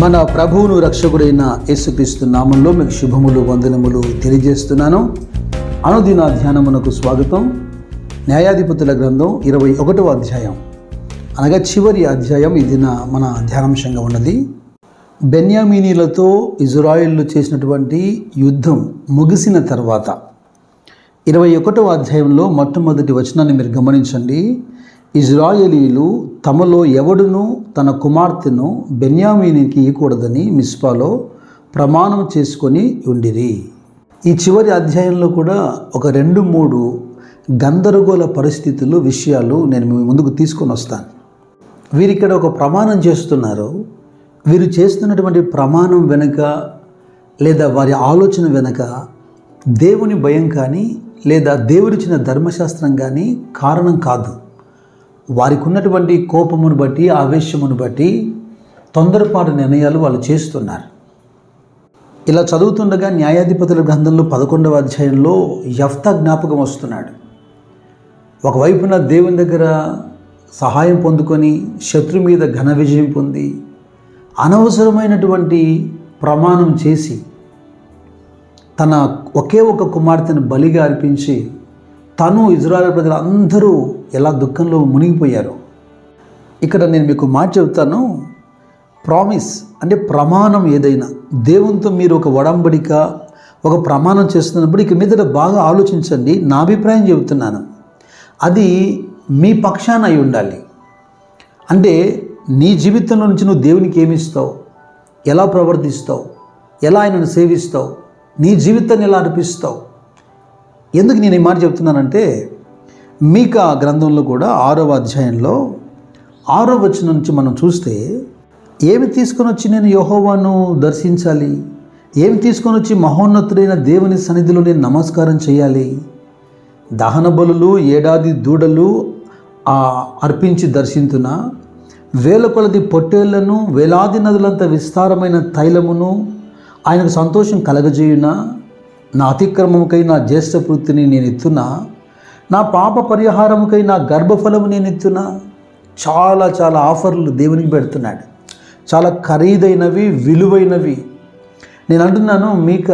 మన ప్రభువును రక్షకుడైన యేసుక్రీస్తు నామంలో మీకు శుభములు వందనములు తెలియజేస్తున్నాను. అనుదిన ధ్యానమునకు స్వాగతం. న్యాయాధిపతుల గ్రంథం ఇరవై ఒకటవ అధ్యాయం. అనగా చివరి అధ్యాయం ఇదిన మన ధ్యానాంశంగా ఉన్నది. బెన్యామీనీలతో ఇజ్రాయిల్లు చేసినటువంటి యుద్ధం ముగిసిన తర్వాత ఇరవై ఒకటవ అధ్యాయంలో మొట్టమొదటి వచనాన్ని మీరు గమనించండి. ఇజ్రాయేలీలు తమలో ఎవడునూ తన కుమార్తెను బెన్యామీనికి ఇవ్వకూడదని మిస్పాలో ప్రమాణం చేసుకొని ఉండిరి. ఈ చివరి అధ్యాయంలో కూడా ఒక రెండు మూడు గందరగోళ పరిస్థితులు విషయాలు నేను మీ ముందుకు తీసుకొని వస్తాను. వీరు ఇక్కడ ఒక ప్రమాణం చేస్తున్నారు. వీరు చేస్తున్నటువంటి ప్రమాణం వెనుక లేదా వారి ఆలోచన వెనుక దేవుని భయం కానీ లేదా దేవుడిచ్చిన ధర్మశాస్త్రం కానీ కారణం కాదు. వారికి ఉన్నటువంటి కోపమును బట్టి ఆవేశమును బట్టి తొందరపాటు నిర్ణయాలు వాళ్ళు చేస్తున్నారు. ఇలా చదువుతుండగా న్యాయాధిపతుల గ్రంథంలో పదకొండవ అధ్యాయంలో యఫ్త జ్ఞాపకం వస్తున్నాడు. ఒకవైపున దేవుని దగ్గర సహాయం పొందుకొని శత్రు మీద ఘన విజయం పొంది అనవసరమైనటువంటి ప్రమాణం చేసి తన ఒకే ఒక కుమార్తెను బలిగా అర్పించి తను ఇజ్రాయల్ ప్రజలందరూ ఎలా దుఃఖంలో మునిగిపోయారు. ఇక్కడ నేను మీకు మాట చెబుతాను. ప్రామిస్ అంటే ప్రమాణం ఏదైనా. దేవునితో మీరు ఒక వడంబడిక ఒక ప్రమాణం చేస్తున్నప్పుడు ఇక మీద బాగా ఆలోచించండి. నా అభిప్రాయం చెబుతున్నాను. అది మీ పక్షాన అయి ఉండాలి. అంటే నీ జీవితంలో నుంచి నువ్వు దేవునికి ఏమిస్తావు ఎలా ప్రవర్తిస్తావు? ఎలా ఆయనను సేవిస్తావు? నీ జీవితాన్ని ఎలా అర్పిస్తావు? ఎందుకు నేను ఈ మాట చెప్తున్నానంటే మీకా గ్రంథంలో కూడా ఆరవ అధ్యాయంలో ఆరో వచ్చిన నుంచి మనం చూస్తే ఏమి తీసుకొని వచ్చి నేను యహోవాను దర్శించాలి? ఏమి తీసుకొని వచ్చి మహోన్నతుడైన దేవుని సన్నిధిలో నేను నమస్కారం చేయాలి? దహన బలులు ఏడాది దూడలు అర్పించి దర్శించున వేల కొలది పొట్టేళ్ళను వేలాది నదులంత విస్తారమైన తైలమును ఆయనకు సంతోషం కలగజేయున? నా అతిక్రమముకై నా జ్యేష్ఠ వృత్తిని నేను ఎత్తునా? నా పాప పరిహారముకై నా గర్భఫలము నేను ఎత్తున చాలా చాలా ఆఫర్లు దేవునికి పెడుతున్నాడు. చాలా ఖరీదైనవి విలువైనవి. నేను అంటున్నాను మీక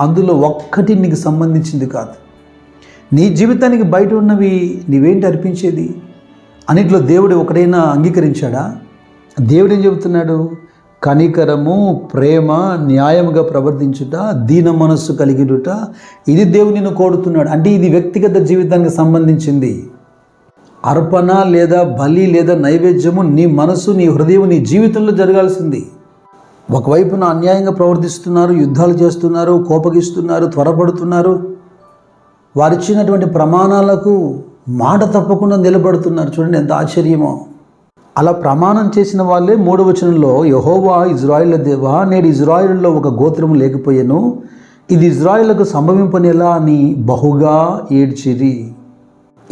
అందులో ఒక్కటి నీకు సంబంధించింది కాదు. నీ జీవితానికి బయట ఉన్నవి నీవేంటి అర్పించేది? అన్నిట్లో దేవుడు ఒకడైనా అంగీకరించాడా? దేవుడు ఏం చెబుతున్నాడు? కనికరము ప్రేమ న్యాయముగా ప్రవర్తించుట దీన మనస్సు కలిగినట ఇది దేవుడు కోరుతున్నాడు. అంటే ఇది వ్యక్తిగత జీవితానికి సంబంధించింది. అర్పణ లేదా బలి లేదా నైవేద్యము నీ మనసు నీ హృదయం నీ జీవితంలో జరగాల్సింది. ఒకవైపున అన్యాయంగా ప్రవర్తిస్తున్నారు యుద్ధాలు చేస్తున్నారు కోపగిస్తున్నారు త్వరపడుతున్నారు. వారిచ్చినటువంటి ప్రమాణాలకు మాట తప్పకుండా నిలబడుతున్నారు. చూడండి ఎంత ఆశ్చర్యమో. అలా ప్రమాణం చేసిన వాళ్ళే మూడవచనంలో యహోవా ఇజ్రాయిల్ దేవా నేడు ఇజ్రాయిల్లో ఒక గోత్రము లేకపోయాను. ఇది ఇజ్రాయిలకు సంభవింపనేలా అని బహుగా ఏడ్చిరి.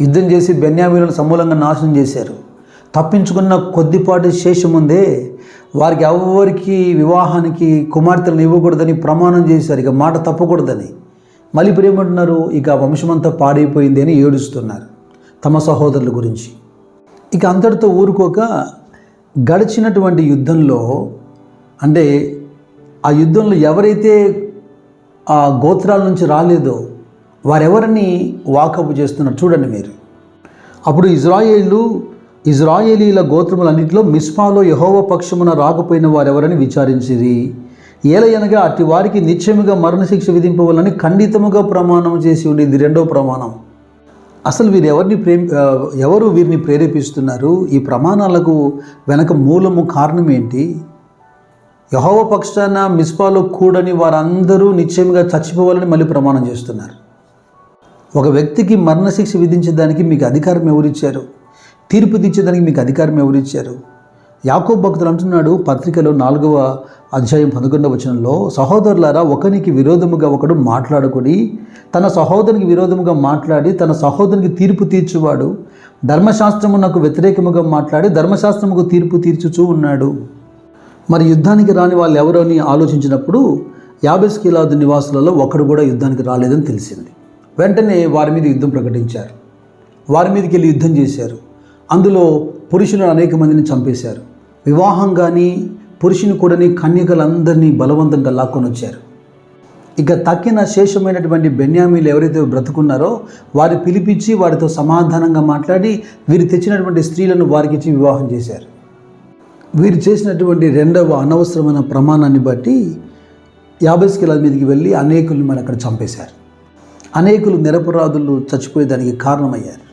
యుద్ధం చేసి బెన్యామీలను సమూలంగా నాశనం చేశారు. తప్పించుకున్న కొద్దిపాటి శేషం ఉందే వారికి ఎవరికి వివాహానికి కుమార్తెలను ఇవ్వకూడదని ప్రమాణం చేశారు. ఇక మాట తప్పకూడదని. మళ్ళీ ఇప్పుడు ఏమంటున్నారు? ఇక వంశమంతా పాడైపోయింది అని ఏడుస్తున్నారు. తమ సహోదరుల గురించి. ఇక అంతటితో ఊరుకోక గడిచినటువంటి యుద్ధంలో అంటే ఆ యుద్ధంలో ఎవరైతే ఆ గోత్రాల నుంచి రాలేదో వారెవరిని వాకపు చేస్తున్నారు చూడండి మీరు. అప్పుడు ఇజ్రాయేలు ఇజ్రాయేలీల గోత్రములన్నింటిలో మిస్మాలో యహోవ పక్షమున రాకపోయిన వారెవరని విచారించిరి. ఏలయనగా అట్టి వారికి నిత్యముగా మరణశిక్ష విధింపవాలని ఖండితముగా ప్రమాణం చేసి ఉండేది రెండో ప్రమాణం. అసలు వీరు ఎవరిని ప్రేమ ఎవరు వీరిని ప్రేరేపిస్తున్నారు? ఈ ప్రమాణాలకు వెనక మూలము కారణం ఏంటి? యహోవ పక్షాన మిస్పాలో కూడని వారందరూ నిశ్చయంగా చచ్చిపోవాలని మళ్ళీ ప్రమాణం చేస్తున్నారు. ఒక వ్యక్తికి మరణశిక్ష విధించడానికి మీకు అధికారం ఎవరిచ్చారు? తీర్పు తీర్చేదానికి మీకు అధికారం ఎవరిచ్చారు? యాకో భక్తులు అంటున్నాడు పత్రికలో నాలుగవ అధ్యాయం పదకొండవ వచనంలో సహోదరులారా ఒకనికి విరోధముగా ఒకడు మాట్లాడుకొని తన సహోదరునికి విరోధముగా మాట్లాడి తన సహోదరునికి తీర్పు తీర్చువాడు. ధర్మశాస్త్రము నాకు వ్యతిరేకముగా మాట్లాడి ధర్మశాస్త్రముకు తీర్పు తీర్చుచూ ఉన్నాడు. మరి యుద్ధానికి రాని వాళ్ళు ఎవరో అని ఆలోచించినప్పుడు యాబెస్కిలాదు నివాసులలో ఒకడు కూడా యుద్ధానికి రాలేదని తెలిసింది. వెంటనే వారి మీద యుద్ధం ప్రకటించారు. వారి మీదకి వెళ్ళి యుద్ధం చేశారు. అందులో పురుషులను అనేక మందిని చంపేశారు. వివాహం కానీ పురుషుని కూడాని కన్యకలందరినీ బలవంతంగా లాక్కొని వచ్చారు. ఇక తక్కిన శేషమైనటువంటి బెన్యామీలు ఎవరైతే బ్రతుకున్నారో వారి పిలిపించి వారితో సమాధానంగా మాట్లాడి వీరు తెచ్చినటువంటి స్త్రీలను వారికి ఇచ్చి వివాహం చేశారు. వీరు చేసినటువంటి రెండవ అనవసరమైన ప్రమాణాన్ని బట్టి యాభై స్కిలాల మీదకి వెళ్ళి అనేకుల్ని మరి అక్కడ చంపేశారు. అనేకులు నిరపరాధులు చచ్చిపోయేదానికి కారణమయ్యారు.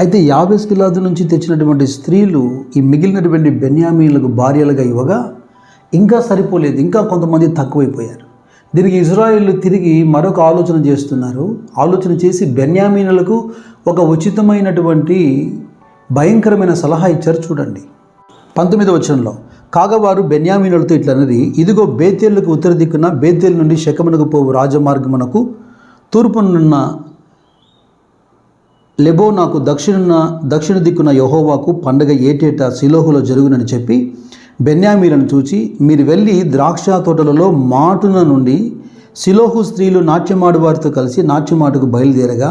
అయితే యాభై స్కిలాదు నుంచి తెచ్చినటువంటి స్త్రీలు ఈ మిగిలినటువంటి బెన్యామీలకు భార్యలుగా ఇవ్వగా ఇంకా సరిపోలేదు ఇంకా కొంతమంది తక్కువైపోయారు. దీనికి ఇజ్రాయిల్ తిరిగి మరొక ఆలోచన చేస్తున్నారు. ఆలోచన చేసి బెన్యామీనులకు ఒక ఉచితమైనటువంటి భయంకరమైన సలహా ఇచ్చారు చూడండి. పంతొమ్మిది వచనంలో కాగవారు బెన్యామీనులతో ఇట్లన్నది ఇదిగో బేతేళ్ళకు ఉత్తర దిక్కున బేతేల్ నుండి శకమునకు పోవు రాజమార్గమునకు తూర్పునున్న లెబో నాకు దక్షిణ దక్షిణ దిక్కున యహోవాకు పండగ ఏటేటా సిలోహులో జరుగునని చెప్పి బెన్యామీలను చూచి మీరు వెళ్ళి ద్రాక్ష తోటలలో మాటున నుండి సిలోహు స్త్రీలు నాట్యమాడు వారితో కలిసి నాట్యమాటకు బయలుదేరగా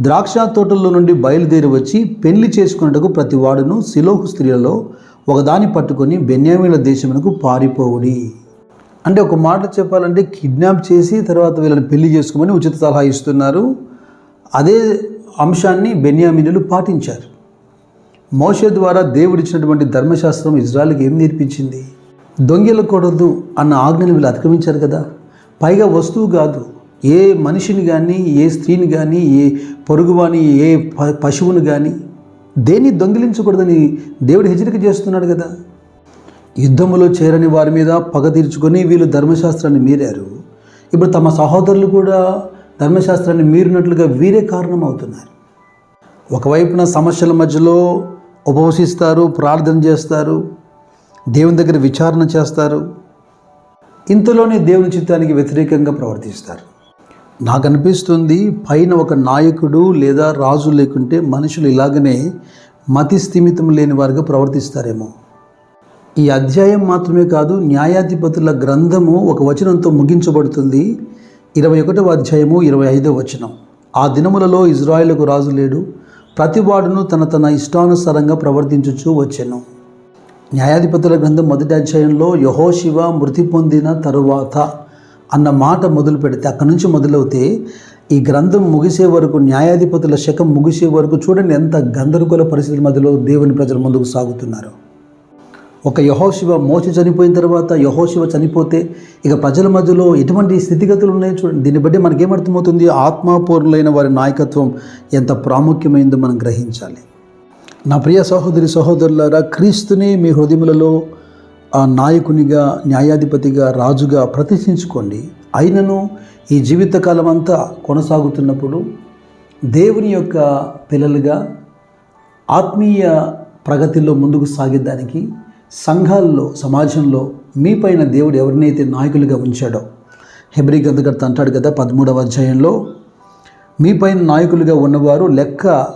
ద్రాక్ష తోటల్లో నుండి బయలుదేరి వచ్చి పెళ్ళి చేసుకున్నట్టుకు ప్రతి వాడును సిలోహు స్త్రీలలో ఒకదాని పట్టుకొని బెన్యామీల దేశమునకు పారిపోవుడి. అంటే ఒక మాట చెప్పాలంటే కిడ్నాప్ చేసి తర్వాత వీళ్ళని పెళ్ళి చేసుకోమని ఉచిత సలహా ఇస్తున్నారు. అదే అంశాన్ని బెన్యామినులు పాటించారు. మోషే ద్వారా దేవుడిచ్చినటువంటి ధర్మశాస్త్రం ఇజ్రాయల్కి ఏం నేర్పించింది? దొంగిలకూడదు అన్న ఆజ్ఞను వీళ్ళు అతిక్రమించారు కదా. పైగా వస్తువు కాదు. ఏ మనిషిని కానీ ఏ స్త్రీని కానీ ఏ పొరుగువాని ఏ ప- పశువుని కానీ దేన్ని దొంగిలించకూడదని దేవుడు హెచ్చరిక చేస్తున్నాడు కదా. యుద్ధములో చేరని వారి మీద పగ తీర్చుకొని వీళ్ళు ధర్మశాస్త్రాన్ని మీరారు. ఇప్పుడు తమ సహోదరులు కూడా ధర్మశాస్త్రాన్ని మీరినట్లుగా వీరే కారణం అవుతున్నారు ఒకవైపున సమస్యల మధ్యలో ఉపవసిస్తారు ప్రార్థన చేస్తారు దేవుని దగ్గర విచారణ చేస్తారు. ఇంతలోనే దేవుని చిత్తానికి వ్యతిరేకంగా ప్రవర్తిస్తారు. నాకు అనిపిస్తుంది పైన ఒక నాయకుడు లేదా రాజు లేకుంటే మనుషులు ఇలాగనే మతి స్థిమితం లేని వారిగా ప్రవర్తిస్తారేమో. ఈ అధ్యాయం మాత్రమే కాదు న్యాయాధిపతుల గ్రంథము ఒక వచనంతో ముగించబడుతుంది. ఇరవై ఒకటవ అధ్యాయము ఇరవై ఐదవ వచనం. ఆ దినములలో ఇజ్రాయేలుకు రాజు లేడు. ప్రతివాడును తన తన ఇష్టానుసారంగా ప్రవర్తించుచూ వచ్చెను. న్యాయాధిపతుల గ్రంథం మొదటి అధ్యాయంలో యహోశివ మృతి పొందిన తరువాత అన్న మాట మొదలు పెడితే అక్కడి నుంచి మొదలవుతే ఈ గ్రంథం ముగిసే వరకు న్యాయాధిపతుల శకం ముగిసే వరకు చూడండి ఎంత గందరగోళ పరిస్థితుల మధ్యలో దేవుని ప్రజల ముందుకు సాగుతున్నారు. ఒక యహోశివ మోచి చనిపోయిన తర్వాత యహోశివ చనిపోతే ఇక ప్రజల మధ్యలో ఎటువంటి స్థితిగతులు ఉన్నాయో చూడండి. దీన్ని బట్టి మనకేమర్థమవుతుంది? ఆత్మపూర్ణులైన వారి నాయకత్వం ఎంత ప్రాముఖ్యమైందో మనం గ్రహించాలి. నా ప్రియ సహోదరి సహోదరులారా క్రీస్తుని మీ హృదయములలో ఆ నాయకునిగా న్యాయాధిపతిగా రాజుగా ప్రతిష్ఠించుకోండి. అయినను ఈ జీవితకాలం అంతా కొనసాగుతున్నప్పుడు దేవుని యొక్క పిల్లలుగా ఆత్మీయ ప్రగతిలో ముందుకు సాగేదానికి సంఘాల్లో సమాజంలో మీపైన దేవుడు ఎవరినైతే నాయకులుగా ఉంచాడో. హెబ్రి గ్రంథకర్త అంటాడు కదా పదమూడవ అధ్యాయంలో మీపైన నాయకులుగా ఉన్నవారు లెక్క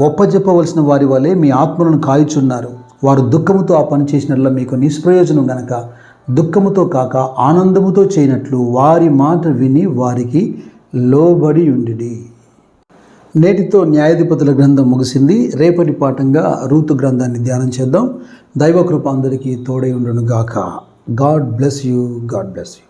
ఒప్పజెప్పవలసిన వారి వలె మీ ఆత్మలను కాయుచున్నారు. వారు దుఃఖముతో ఆ పని చేసినట్ల మీకు నిష్ప్రయోజనం గనక దుఃఖముతో కాక ఆనందముతో చేయనట్లు వారి మాట విని వారికి లోబడి ఉండిడి. నేటితో న్యాయాధిపతుల గ్రంథం ముగిసింది. రేపటి పాఠంగా రూతు గ్రంథాన్ని ధ్యానం చేద్దాం. దైవకృప అందరికీ తోడై ఉండును గాక God bless you. God bless you.